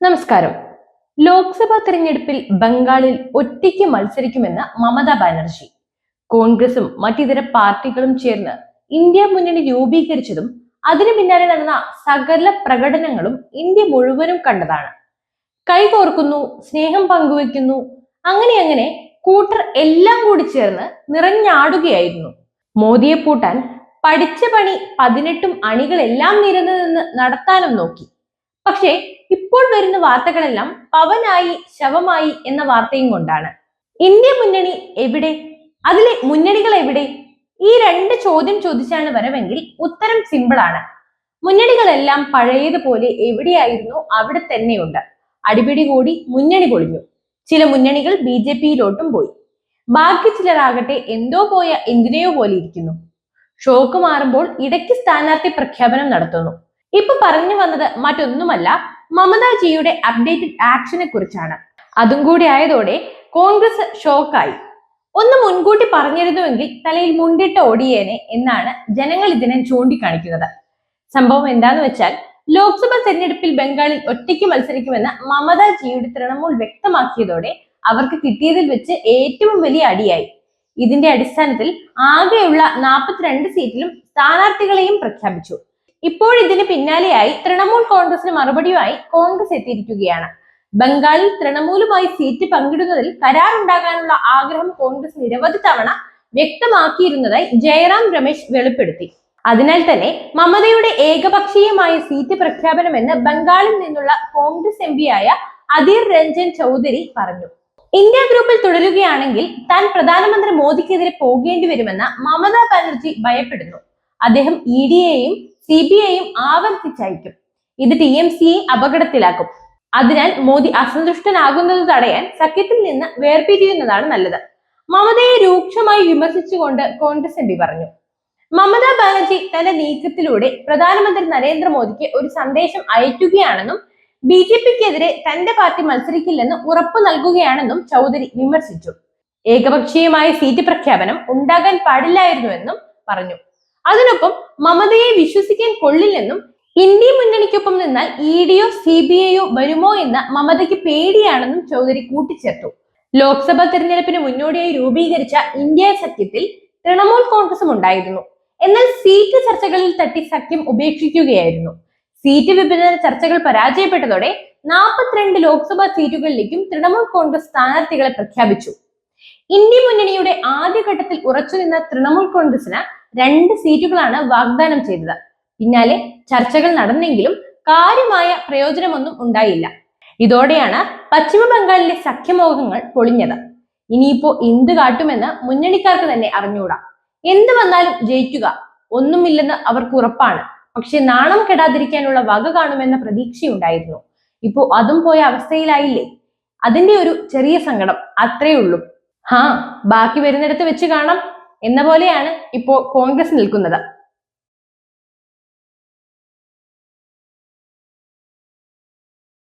നമസ്കാരം. ലോക്സഭാ തെരഞ്ഞെടുപ്പിൽ ബംഗാളിൽ ഒറ്റയ്ക്ക് മത്സരിക്കുമെന്ന് മമതാ ബാനർജി. കോൺഗ്രസും മറ്റിതര പാർട്ടികളും ചേർന്ന് ഇന്ത്യ മുന്നണി രൂപീകരിച്ചതും അതിനു പിന്നാലെ നടന്ന സകല പ്രകടനങ്ങളും ഇന്ത്യ മുഴുവനും കണ്ടതാണ്. കൈകോർക്കുന്നു സ്നേഹം പങ്കുവെക്കുന്നു അങ്ങനെ അങ്ങനെ കൂട്ടർ എല്ലാം കൂടി ചേർന്ന് നിറഞ്ഞാടുകയായിരുന്നു. മോദിയെ പൂട്ടാൻ പഠിച്ച പണി പതിനെട്ടും അണികളെല്ലാം നിരന്നു നിന്ന് നടത്താനും നോക്കി. പക്ഷേ ഇപ്പോൾ വരുന്ന വാർത്തകളെല്ലാം പവനായി ശവമായി എന്ന വാർത്തയും കൊണ്ടാണ്. ഇന്ത്യ മുന്നണി എവിടെ? അതിലെ മുന്നണികൾ എവിടെ? ഈ രണ്ട് ചോദ്യം ചോദിച്ചാണ് വരവെങ്കിൽ ഉത്തരം സിമ്പിൾ ആണ്. മുന്നണികളെല്ലാം പഴയതുപോലെ എവിടെയായിരുന്നു? അവിടെ തന്നെയുണ്ട്. അടിപിടി കൂടി മുന്നണി പൊളിഞ്ഞു. ചില മുന്നണികൾ ബി ജെ പിയിലോട്ടും പോയി. ബാക്കി ചിലരാകട്ടെ എന്തോ പോയ എന്തിനെയോ പോലെ ഇരിക്കുന്നു. ഷോക്ക് മാറുമ്പോൾ ഇടയ്ക്ക് സ്ഥാനാർത്ഥി പ്രഖ്യാപനം നടത്തുന്നു. ഇപ്പൊ പറഞ്ഞു വന്നത് മറ്റൊന്നുമല്ല മമതാജിയുടെ അപ്ഡേറ്റഡ് ആക്ഷനെ കുറിച്ചാണ്. അതും കൂടി ആയതോടെ കോൺഗ്രസ് ഷോക്കായി. ഒന്ന് മുൻകൂട്ടി പറഞ്ഞിരുന്നുവെങ്കിൽ തലയിൽ മുണ്ടിട്ട് ഓടിയേനെ എന്നാണ് ജനങ്ങൾ ഇതിനെ ചൂണ്ടിക്കാണിക്കുന്നത്. സംഭവം എന്താന്ന് വെച്ചാൽ ലോക്സഭാ തെരഞ്ഞെടുപ്പിൽ ബംഗാളിൽ ഒറ്റയ്ക്ക് മത്സരിക്കുമെന്ന് മമതാജിയുടെ തൃണമൂൽ വ്യക്തമാക്കിയതോടെ അവർക്ക് കിട്ടിയതിൽ വെച്ച് ഏറ്റവും വലിയ അടിയായി. ഇതിന്റെ അടിസ്ഥാനത്തിൽ ആകെയുള്ള നാൽപ്പത്തിരണ്ട് സീറ്റിലും സ്ഥാനാർത്ഥികളെയും പ്രഖ്യാപിച്ചു. ഇപ്പോൾ ഇതിന് പിന്നാലെയായി തൃണമൂൽ കോൺഗ്രസിന് മറുപടിയുമായി കോൺഗ്രസ് എത്തിയിരിക്കുകയാണ്. ബംഗാളിൽ തൃണമൂലുമായി സീറ്റ് പങ്കിടുന്നതിൽ കരാറുണ്ടാകാനുള്ള ആഗ്രഹം കോൺഗ്രസ് നിരവധി തവണ വ്യക്തമാക്കിയിരുന്നതായി ജയറാം രമേശ് വെളിപ്പെടുത്തി. അതിനാൽ തന്നെ മമതയുടെ ഏകപക്ഷീയമായ സീറ്റ് പ്രഖ്യാപനമെന്ന് ബംഗാളിൽ നിന്നുള്ള കോൺഗ്രസ് എം പിയായ അധീർ രഞ്ജൻ ചൗധരി പറഞ്ഞു. ഇന്ത്യ ഗ്രൂപ്പിൽ തുടരുകയാണെങ്കിൽ താൻ പ്രധാനമന്ത്രി മോദിക്കെതിരെ പോകേണ്ടി വരുമെന്ന് മമതാ ബാനർജി ഭയപ്പെടുന്നു. അദ്ദേഹം ഇ ഡിയെയും സി ബി ഐയും ആവർത്തിച്ചയക്കും ഇത് ടി എം സിയെ അപകടത്തിലാക്കും. അതിനാൽ മോദി അസന്തുഷ്ടനാകുന്നത് തടയാൻ സഖ്യത്തിൽ നിന്ന് വേർപിരിയുന്നതാണ് നല്ലത്. മമതയെ രൂക്ഷമായി വിമർശിച്ചുകൊണ്ട് കോൺഗ്രസ് എം പി പറഞ്ഞു. മമതാ ബാനർജി തന്റെ നീക്കത്തിലൂടെ പ്രധാനമന്ത്രി നരേന്ദ്രമോദിക്ക് ഒരു സന്ദേശം അയക്കുകയാണെന്നും ബി ജെ പിക്കെതിരെ തന്റെ പാർട്ടി മത്സരിക്കില്ലെന്ന് ഉറപ്പു നൽകുകയാണെന്നും ചൗധരി വിമർശിച്ചു. ഏകപക്ഷീയമായ സീറ്റ് പ്രഖ്യാപനം ഉണ്ടാകാൻ പാടില്ലായിരുന്നുവെന്നും പറഞ്ഞു. അതിനൊപ്പം മമതയെ വിശ്വസിക്കാൻ കൊള്ളില്ലെന്നും ഇന്ത്യ മുന്നണിക്കൊപ്പം നിന്നാൽ ഇ ഡിയോ സി ബി ഐയോ വരുമോ എന്ന് മമതയ്ക്ക് പേടിയാണെന്നും ചൗധരി കൂട്ടിച്ചേർത്തു. ലോക്സഭാ തെരഞ്ഞെടുപ്പിന് മുന്നോടിയായി രൂപീകരിച്ച ഇന്ത്യ സഖ്യത്തിൽ തൃണമൂൽ കോൺഗ്രസും ഉണ്ടായിരുന്നു. എന്നാൽ സീറ്റ് ചർച്ചകളിൽ തട്ടി സഖ്യം ഉപേക്ഷിക്കുകയായിരുന്നു. സീറ്റ് വിഭജന ചർച്ചകൾ പരാജയപ്പെട്ടതോടെ നാൽപ്പത്തിരണ്ട് ലോക്സഭാ സീറ്റുകളിലേക്കും തൃണമൂൽ കോൺഗ്രസ് സ്ഥാനാർത്ഥികളെ പ്രഖ്യാപിച്ചു. ഇന്ത്യ മുന്നണിയുടെ ആദ്യഘട്ടത്തിൽ ഉറച്ചുനിന്ന തൃണമൂൽ കോൺഗ്രസിന് രണ്ട് സീറ്റുകളാണ് വാഗ്ദാനം ചെയ്തത്. പിന്നാലെ ചർച്ചകൾ നടന്നെങ്കിലും കാര്യമായ പ്രയോജനമൊന്നും ഉണ്ടായില്ല. ഇതോടെയാണ് പശ്ചിമ ബംഗാളിലെ സഖ്യമോഹങ്ങൾ പൊളിഞ്ഞത്. ഇനിയിപ്പോ എന്ത് കാട്ടുമെന്ന് മുന്നണിക്കാർക്ക് തന്നെ അറിഞ്ഞുകൂടാ എന്ത് വന്നാലും ജയിക്കുക. ഒന്നുമില്ലെന്ന് അവർക്ക് ഉറപ്പാണ്. പക്ഷെ നാണം കെടാതിരിക്കാനുള്ള വക കാണുമെന്ന പ്രതീക്ഷയുണ്ടായിരുന്നു. ഇപ്പോ അതും പോയ അവസ്ഥയിലായില്ലേ? അതിന്റെ ഒരു ചെറിയ സങ്കടം. അത്രേ ഉള്ളൂ. ഹാ ബാക്കി വരുന്നിടത്ത് വെച്ച് കാണാം. എന്ന പോലെയാണ് ഇപ്പോൾ കോൺഗ്രസ് നിൽക്കുന്നത്.